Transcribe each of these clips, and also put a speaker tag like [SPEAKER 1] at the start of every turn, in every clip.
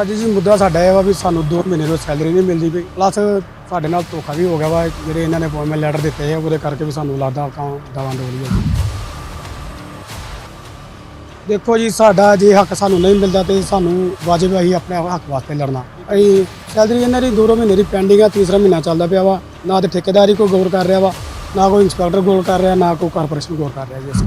[SPEAKER 1] ਅੱਜ ਜੀ ਮੁੱਦਾ ਸਾਡਾ ਇਹ ਵਾ ਵੀ ਸਾਨੂੰ 2 ਮਹੀਨੇ ਤੋਂ ਸੈਲਰੀ ਨਹੀਂ ਮਿਲਦੀ ਪਈ। ਪਲੱਸ ਸਾਡੇ ਨਾਲ ਧੋਖਾ ਵੀ ਹੋ ਗਿਆ ਵਾ, ਜਿਹੜੇ ਇਹਨਾਂ ਨੇ ਅਪਾਇੰਟਮੈਂਟ ਲੈਟਰ ਦਿੱਤੇ ਆ, ਉਹਦੇ ਕਰਕੇ ਵੀ ਸਾਨੂੰ ਲੱਗਦਾ ਕਾਂ ਦਵਾਂ ਡੋਲੀ ਹੈ ਦੇਖੋ ਜੀ, ਸਾਡਾ ਜੇ ਹੱਕ ਸਾਨੂੰ ਨਹੀਂ ਮਿਲਦਾ ਤੇ ਸਾਨੂੰ ਵਾਜਬ ਹੈ ਅਸੀਂ ਆਪਣੇ ਹੱਕ ਵਾਸਤੇ ਲੜਨਾ। ਅਸੀਂ ਸੈਲਰੀ ਇਹਨਾਂ ਦੀ ਦੋ ਮਹੀਨੇ ਦੀ ਪੈਂਡਿੰਗ ਆ, ਤੀਸਰਾ ਮਹੀਨਾ ਚੱਲਦਾ ਪਿਆ ਵਾ। ਨਾ ਤੇ ਠੇਕੇਦਾਰੀ ਕੋਈ ਗੌਰ ਕਰ ਰਿਹਾ ਵਾ, ਨਾ ਕੋਈ ਇੰਸਪੈਕਟਰ ਗੌਰ ਕਰ ਰਿਹਾ, ਨਾ ਕੋਈ ਕਾਰਪੋਰੇਸ਼ਨ ਗੌਰ ਕਰ ਰਿਹਾ ਜੀ ਇਸ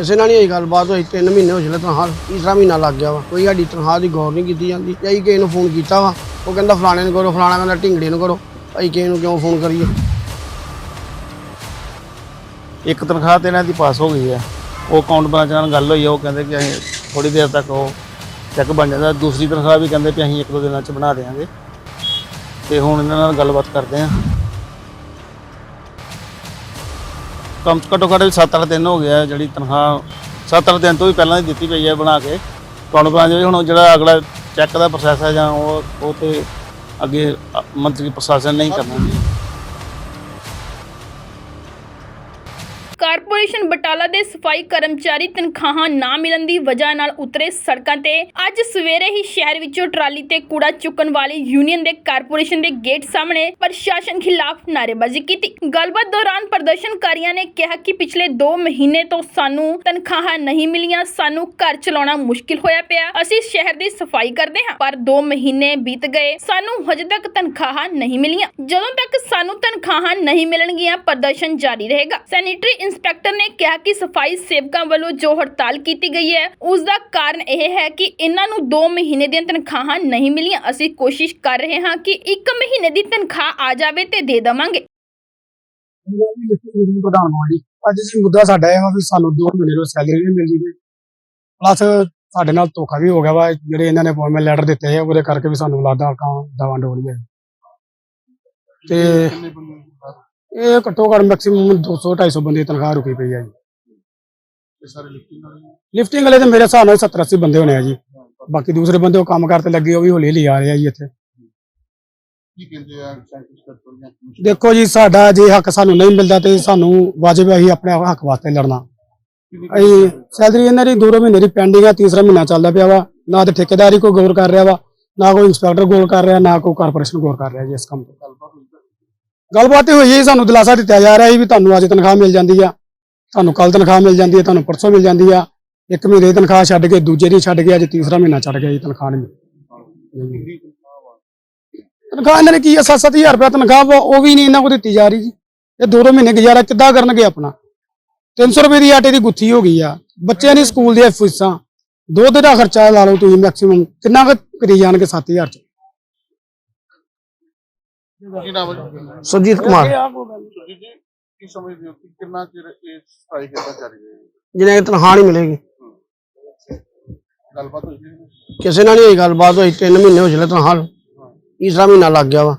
[SPEAKER 2] ਕਿਸੇ ਨਾਲ ਨਹੀਂ ਹੋਈ ਗੱਲਬਾਤ ਹੋਈ 3 ਮਹੀਨੇ ਹੋ ਚਲੇ ਤਨਖਾਹ, ਤੀਸਰਾ ਮਹੀਨਾ ਲੱਗ ਗਿਆ ਵਾ। ਕੋਈ ਸਾਡੀ ਤਨਖਾਹ ਦੀ ਗੌਰ ਨਹੀਂ ਕੀਤੀ ਜਾਂਦੀ। ਅਸੀਂ ਕਿਸੇ ਨੂੰ ਫੋਨ ਕੀਤਾ ਵਾ, ਉਹ ਕਹਿੰਦਾ ਫਲਾਣੇ ਨੂੰ ਕਰੋ, ਫਲਾਣਾ ਕਹਿੰਦਾ ਢਿੰਗੜੇ ਨੂੰ ਕਰੋ ਅਸੀਂ ਕਿਸੇ ਨੂੰ ਕਿਉਂ ਫੋਨ ਕਰੀਏ?
[SPEAKER 3] ਇੱਕ ਤਨਖਾਹ ਤੇ ਇਹਨਾਂ ਦੀ ਪਾਸ ਹੋ ਗਈ ਹੈ ਉਹ ਅਕਾਊਂਟ ਬ੍ਰਾਂਚ ਨਾਲ ਗੱਲ ਹੋਈ ਹੈ ਉਹ ਕਹਿੰਦੇ ਕਿ ਅਸੀਂ ਥੋੜੀ ਦੇਰ ਤੱਕ ਉਹ ਚੈੱਕ ਬਣ ਜਾਂਦਾ। ਦੂਸਰੀ ਤਨਖਾਹ ਵੀ ਕਹਿੰਦੇ ਕਿ ਅਸੀਂ ਇੱਕ ਦੋ ਦਿਨਾਂ ਚ ਬਣਾ ਦੇਵਾਂਗੇ ਤੇ ਹੁਣ ਇਹਨਾਂ ਨਾਲ ਗੱਲਬਾਤ ਕਰਦੇ ਹਾਂ ਕਮ ਘੱਟੋ ਘੱਟ 7-8 ਦਿਨ ਹੋ ਗਿਆ ਜਿਹੜੀ ਤਨਖਾਹ 7-8 ਦਿਨ ਤੋਂ ਵੀ ਪਹਿਲਾਂ ਦੀ ਦਿੱਤੀ ਪਈ ਹੈ ਬਣਾ ਕੇ। ਅਕਾਊਂਟ ਬ੍ਰਾਂਚ ਵਿੱਚ ਹੁਣ ਜਿਹੜਾ ਅਗਲਾ ਚੈੱਕ ਦਾ ਪ੍ਰੋਸੈਸ ਹੈ ਜਾਂ ਉਹ ਉਹ ਤੇ ਅੱਗੇ ਮੰਤਰੀ ਪ੍ਰਸ਼ਾਸਨ ਨਹੀਂ ਕਰਨਾ।
[SPEAKER 4] ਕਾਰਪੋਰੇਸ਼ਨ ਬਟਾਲਾ ਦੇ ਸਫ਼ਾਈ ਕਰਮਚਾਰੀ ਤਨਖਾਹਾਂ ਨਾ ਮਿਲਣ ਦੀ ਵਜ੍ਹਾ ਨਾਲ ਉਤਰੇ ਸੜਕਾਂ ਤੇ। ਅੱਜ ਸਵੇਰੇ ਹੀ ਸ਼ਹਿਰ ਵਿੱਚੋਂ ਟਰਾਲੀ ਤੇ ਕੂੜਾ ਚੁੱਕਣ ਵਾਲੀ ਯੂਨੀਅਨ ਦੇ ਕਾਰਪੋਰੇਸ਼ਨ ਦੇ ਗੇਟ ਸਾਹਮਣੇ ਪ੍ਰਸ਼ਾਸਨ ਖਿਲਾਫ ਨਾਅਰੇਬਾਜ਼ੀ ਕੀਤੀ। ਗੱਲਬਾਤ ਦੌਰਾਨ ਪ੍ਰਦਰਸ਼ਨਕਾਰੀਆਂ ਨੇ ਕਿਹਾ ਕਿ ਪਿਛਲੇ 2 ਮਹੀਨੇ ਤੋਂ ਸਾਨੂੰ ਤਨਖਾਹਾਂ ਨਹੀਂ ਮਿਲੀਆਂ, ਸਾਨੂੰ ਘਰ ਚਲਾਉਣਾ ਮੁਸ਼ਕਿਲ ਹੋਇਆ ਪਿਆ। ਅਸੀਂ ਸ਼ਹਿਰ ਦੀ ਸਫ਼ਾਈ ਕਰਦੇ ਹਾਂ, ਪਰ 2 ਮਹੀਨੇ ਬੀਤ ਗਏ, ਸਾਨੂੰ ਹਜੇ ਤੱਕ ਤਨਖਾਹਾਂ ਨਹੀਂ ਮਿਲੀਆਂ। ਜਦੋਂ ਤੱਕ ਸਾਨੂੰ ਤਨਖਾਹਾਂ ਨਹੀਂ ਮਿਲਣਗੀਆਂ, ਪ੍ਰਦਰਸ਼ਨ ਜਾਰੀ ਰਹੇਗਾ। ਸੈਨੇਟਰੀ ਇੰਸਪੈਕਟਰ ਨੇ ਕਿਹਾ ਕਿ ਸਫ਼ਾਈ ਸੇਵਕਾਂ ਵੱਲੋਂ ਜੋ ਹੜਤਾਲ ਕੀਤੀ ਗਈ ਹੈ, ਉਸ ਦਾ ਕਾਰਨ ਇਹ ਹੈ ਕਿ ਇਹਨਾਂ ਨੂੰ 2 ਮਹੀਨੇ ਦੀਆਂ ਤਨਖਾਹਾਂ ਨਹੀਂ ਮਿਲੀਆਂ। ਅਸੀਂ ਕੋਸ਼ਿਸ਼ ਕਰ ਰਹੇ ਹਾਂ ਕਿ 1 ਮਹੀਨੇ ਦੀ ਤਨਖਾਹ ਆ ਜਾਵੇ ਤੇ ਦੇ ਦੇਵਾਂਗੇ।
[SPEAKER 1] ਪ੍ਰਧਾਨ ਮੰਤਰੀ ਅੱਜ ਜੀ ਮੁੱਦਾ ਸਾਡਾ ਇਹ ਵੀ ਸਾਨੂੰ 2 ਮਹੀਨੇ ਤੋਂ ਸੈਲਰੀ ਨਹੀਂ ਮਿਲਦੀ ਪਈ। ਪਲੱਸ ਸਾਡੇ ਨਾਲ ਧੋਖਾ ਵੀ ਹੋ ਗਿਆ ਵਾ, ਜਿਹੜੇ ਇਹਨਾਂ ਨੇ ਅਪਾਇੰਟਮੈਂਟ ਲੈਟਰ ਦਿੱਤੇ ਆ, ਉਹਦੇ ਕਰਕੇ ਵੀ ਸਾਨੂੰ ਲੱਗਦਾ ਕਾਂ ਦਵਾਂ ਡੋਲੀ ਹੈ ਤੇ ਇਹ ਘੱਟੋ ਘੱਟ ਮੈਕਸਿਮਮ 200 250 ਬੰਦੇ ਦੀ ਤਨਖਾਹ ਰੁਕੀ ਪਈ ਹੈ ਜੀ। ਲਿਫਟਿੰਗ ਵਾਲੇ ਤੇ ਮੇਰੇ ਹਿਸਾਬ ਨਾਲ 70 80 ਬੰਦੇ ਹੋਣੇ ਆ ਜੀ। ਬਾਕੀ ਦੂਸਰੇ ਬੰਦੇ ਉਹ ਕੰਮ ਕਰਤੇ ਲੱਗੇ ਉਹ ਵੀ ਹੌਲੀ ਹੌਲੀ ਆ ਰਹੇ ਆ ਜੀ ਇੱਥੇ। ਦੇਖੋ ਜੀ ਸਾਡਾ ਜੇ ਹੱਕ ਸਾਨੂੰ ਨਹੀਂ ਮਿਲਦਾ ਤੇ ਸਾਨੂੰ ਵਾਜਬ ਹੈ ਅਸੀਂ ਆਪਣੇ ਹੱਕ ਵਾਸਤੇ ਲੜਨਾ। ਅਸੀਂ ਸੈਲਰੀ ਇਹਨਾਂ ਦੀ ਦੋ ਮਹੀਨੇ ਦੀ ਪੈਂਡਿੰਗ ਆ ਤੀਸਰਾ ਮਹੀਨਾ ਚੱਲਦਾ ਪਿਆ ਵਾ। ਨਾ ਤੇ ਠੇਕੇਦਾਰੀ ਕੋਈ ਗੌਰ ਕਰ ਰਿਹਾ ਵਾ ਨਾ ਕੋਈ ਇੰਸਪੈਕਟਰ ਗੌਰ ਕਰ ਰਿਹਾ ਨਾ ਕੋਈ ਕਾਰਪੋਰੇਸ਼ਨ ਗੌਰ ਕਰ ਰਿਹਾ ਜੀ ਇਸ ਕੰਮ ਤੋਂ। ਗੱਲਬਾਤ ਇਹ ਹੋਈ ਹੈ ਸਾਨੂੰ ਦਿਲਾਸਾ ਦਿੱਤਾ ਜਾ ਰਿਹਾ ਹੈ ਵੀ ਤੁਹਾਨੂੰ ਅੱਜ ਤਨਖਾਹ ਮਿਲ ਜਾਂਦੀ ਆ ਤੁਹਾਨੂੰ ਕੱਲ ਤਨਖਾਹ ਮਿਲ ਜਾਂਦੀ ਹੈ ਤੁਹਾਨੂੰ ਪਰਸੋਂ ਮਿਲ ਜਾਂਦੀ ਆ ਇੱਕ ਮਹੀਨੇ ਦੀ ਤਨਖਾਹ ਛੱਡ ਕੇ ਦੂਜੇ ਦੀ ਛੱਡ ਕੇ ਅੱਜ ਤੀਸਰਾ ਮਹੀਨਾ ਚੜ ਗਿਆ ਜੀ ਤਨਖਾਹ ਨਹੀਂ। ਤਨਖਾਹ ਇਹਨਾਂ ਨੇ ਕੀ ਆ 7-7000 ਰੁਪਏ ਤਨਖਾਹ ਉਹ ਵੀ ਨਹੀਂ ਇਹਨਾਂ ਕੋਲ ਦਿੱਤੀ ਜਾ ਰਹੀ ਜੀ। ਇਹ ਦੋ ਦੋ ਮਹੀਨੇ ਗੁਜ਼ਾਰਾ ਕਿੱਦਾਂ ਕਰਨਗੇ ਆਪਣਾ? 300 ਰੁਪਏ ਦੀ ਆਟੇ ਦੀ ਗੁੱਥੀ ਹੋ ਗਈ ਆ। ਬੱਚਿਆਂ ਦੀ ਸਕੂਲ ਦੀਆਂ ਫੀਸਾਂ ਦੁੱਧ ਦਾ ਖਰਚਾ ਲਾ ਲਓ ਤੁਸੀਂ ਮੈਕਸਿਮਮ ਕਿੰਨਾ ਕੁ ਕਰੀ ਜਾਣਗੇ 7000 ਚ?
[SPEAKER 2] ਸੁਰਜੀਤ ਕੁਮਾਰ।
[SPEAKER 3] ਕੀ ਸਮਝਦੇ ਹੋ ਕਿ ਕਿੰਨਾ ਚਿਰ ਇਹ ਸਟ੍ਰਾਈਕ ਇਦਾਂ ਚੱਲ ਰਹੀ ਹੈ
[SPEAKER 2] ਜਿਹਨੇ ਕਿ ਤਨਖਾਹ ਨਹੀਂ ਮਿਲੇਗੀ।
[SPEAKER 3] ਗੱਲਬਾਤ ਹੋਈ ਸੀ?
[SPEAKER 2] ਕਿਸੇ ਨਾਲ ਨਹੀਂ ਹੋਈ ਗੱਲਬਾਤ ਹੋਈ 3 ਮਹੀਨੇ ਹੋ ਚਲੇ ਤਨਖਾਹ ਤੀਸਰਾ ਮਹੀਨਾ ਲੱਗ ਗਿਆ ਵਾ।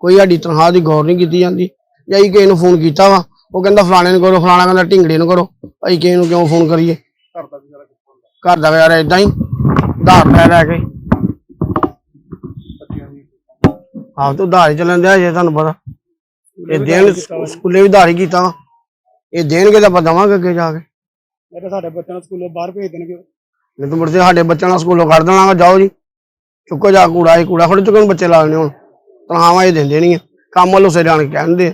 [SPEAKER 2] ਕੋਈ ਸਾਡੀ ਤਨਖਾਹ ਦੀ ਗੌਰ ਨਹੀਂ ਕੀਤੀ ਜਾਂਦੀ। ਜਾਈ ਕਿਸੇ ਨੂੰ ਫੋਨ ਕੀਤਾ ਵਾ ਉਹ ਕਹਿੰਦਾ ਫਲਾਣੇ ਨੂੰ ਕਰੋ ਫਲਾਣਾ ਕਹਿੰਦਾ ਢਿੰਗੜੇ ਨੂੰ ਕਰੋ। ਭਾਈ ਕਿਸੇ ਨੂੰ ਕਿਉਂ ਫੋਨ ਕਰੀਏ?
[SPEAKER 3] ਘਰ ਦਾ ਗੁਜ਼ਾਰਾ ਕਿੱਥੋਂ ਹੁੰਦਾ?
[SPEAKER 2] ਘਰ ਦਾ ਯਾਰ ਇਦਾਂ ਹੀ। ਧਾਰ ਲੈ ਲੈ ਕੇ
[SPEAKER 3] ਬੱਚਿਆਂ ਦੀ
[SPEAKER 2] ਆਪ ਤੋਂ ਧਾਰ ਹੀ ਚੱਲਣ ਦਿਆ ਜੇ ਤੁਹਾਨੂੰ ਪਤਾ। ਇਹ ਦੇਣ ਸਕੂਲੇ ਵੀ ਧਾਰ ਹੀ ਕੀਤਾ ਵਾ। ਇਹ ਦੇਣਗੇ ਤਾਂ ਆਪਾਂ ਦਵਾਂਗੇ ਅੱਗੇ ਜਾ ਕੇ।
[SPEAKER 1] ਮੈਂ ਤਾਂ ਸਾਡੇ ਬੱਚਿਆਂ ਨੂੰ ਸਕੂਲੋਂ ਬਾਹਰ ਭੇਜ ਦੇਣਗੇ।
[SPEAKER 2] ਨਹੀਂ ਤਾਂ ਕੇ ਸਾਡੇ ਬੱਚਿਆਂ ਨਾਲ ਸਕੂਲੋਂ ਕੱਢ ਦੇਣਾ ਵਾ, ਜਾਓ ਜੀ। ਚੁੱਕੋ ਜਾ ਕੂੜਾ ਇਹ ਕੂੜਾ ਖੜੇ ਚੁੱਕਣ ਬੱਚੇ ਲਾ ਲੈਣੇ ਹੁਣ। ਤਨਖਾਹਾਂ ਇਹ ਦਿੰਦੇ ਨਹੀਂ। ਕੰਮ ਵੱਲੋਂ ਸੇ ਜਾਣ ਕੇ ਕਹਿੰਦੇ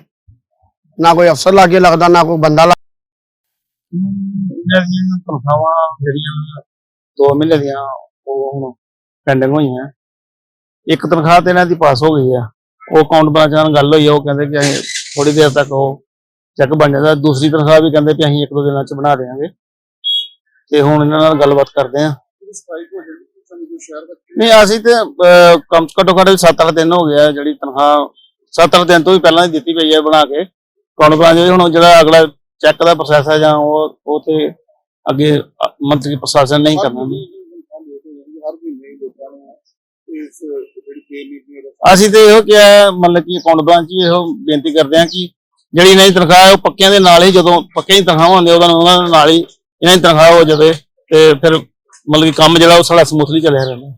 [SPEAKER 2] ਨਾ ਕੋਈ ਅਫਸਰ ਲਾਗੇ ਲੱਗਦਾ ਨਾ ਕੋਈ ਬੰਦਾ
[SPEAKER 3] ਤਨਖਾਹਾਂ ਜਿਹੜੀਆਂ 2 ਮਹੀਨੇ ਦੀਆਂ ਉਹ ਹੁਣ ਪੈਂਡਿੰਗ ਹੋਈਆਂ। ਇੱਕ ਤਨਖਾਹ ਤੇ ਇਹਨਾਂ ਦੀ ਪਾਸ ਹੋ ਗਈ ਆ। ਉਹ ਅਕਾਊਂਟ ਬ੍ਰਾਂਚ ਨਾਲ ਗੱਲ ਹੋਈ ਆ, ਉਹ ਕਹਿੰਦੇ ਕਿ ਅਸੀਂ ਥੋੜੀ ਦੇਰ ਤੱਕ ਉਹ ਚੈੱਕ ਬਣ ਜਾਂਦਾ। ਦੂਸਰੀ ਤਨਖਾਹ ਵੀ ਕਹਿੰਦੇ ਕਿ ਅਸੀਂ ਇੱਕ ਦੋ ਦਿਨਾਂ ਚ ਬਣਾ ਦੇਵਾਂਗੇ। ਤੇ ਹੁਣ ਇਹਨਾਂ ਨਾਲ ਗੱਲਬਾਤ ਕਰਦੇ ਆ। ਨਹੀਂ, ਅਸੀਂ ਤੇ ਕਮ ਘੱਟੋ ਘੱਟ 7-8 ਦਿਨ ਹੋ ਗਿਆ ਜਿਹੜੀ ਤਨਖਾਹ। 7-8 ਦਿਨ ਤੋਂ ਵੀ ਪਹਿਲਾਂ ਦੀ ਦਿੱਤੀ ਪਈ ਹੈ ਬਣਾ ਕੇ। ਅਕਾਊਂਟ ਬ੍ਰਾਂਚ ਹੁਣ ਜਿਹੜਾ ਅਗਲਾ ਚੈੱਕ ਦਾ ਪ੍ਰੋਸੈਸ ਹੈ ਜਾਂ ਉਹ ਉਹ ਤੇ ਅੱਗੇ ਮੰਤਰੀ ਪ੍ਰਸ਼ਾਸਨ ਨਹੀਂ ਕਰਨਾ। ਅਸੀਂ ਤੇ ਇਹੋ ਕਿਹਾ ਮਤਲਬ ਕਿ ਅਕਾਊਂਟ ਬ੍ਰਾਂਚ ਵੀ ਇਹੋ ਬੇਨਤੀ ਕਰਦੇ ਹਾਂ ਕਿ ਜਿਹੜੀ ਇਹਨਾਂ ਤਨਖਾਹ ਉਹ ਪੱਕਿਆਂ ਦੇ ਨਾਲ ਹੀ ਜਦੋਂ ਪੱਕੇ ਦੀ ਤਨਖਾਹ ਹੁੰਦੀ ਉਹਨਾਂ ਉਹਨਾਂ ਨਾਲ ਹੀ ਇਹਨਾਂ ਦੀ ਤਨਖਾਹ ਹੋ ਜਾਵੇ ਤੇ ਫਿਰ ਮਤਲਬ ਕਿ ਕੰਮ ਜਿਹੜਾ, ਉਹ ਸਾਡਾ ਸਮੂਥਲੀ ਚੱਲਿਆ ਰਹਿੰਦਾ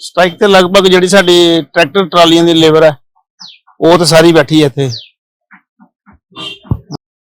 [SPEAKER 3] ਸਟ੍ਰਾਈਕ ਤੇ ਲਗਭਗ ਜਿਹੜੀ ਸਾਡੀ ਟਰੈਕਟਰ, ਟਰਾਲੀਆਂ ਦੀ ਲੇਬਰ ਹੈ, ਉਹ ਤੇ ਸਾਰੀ ਬੈਠੀ ਹੈ ਇੱਥੇ।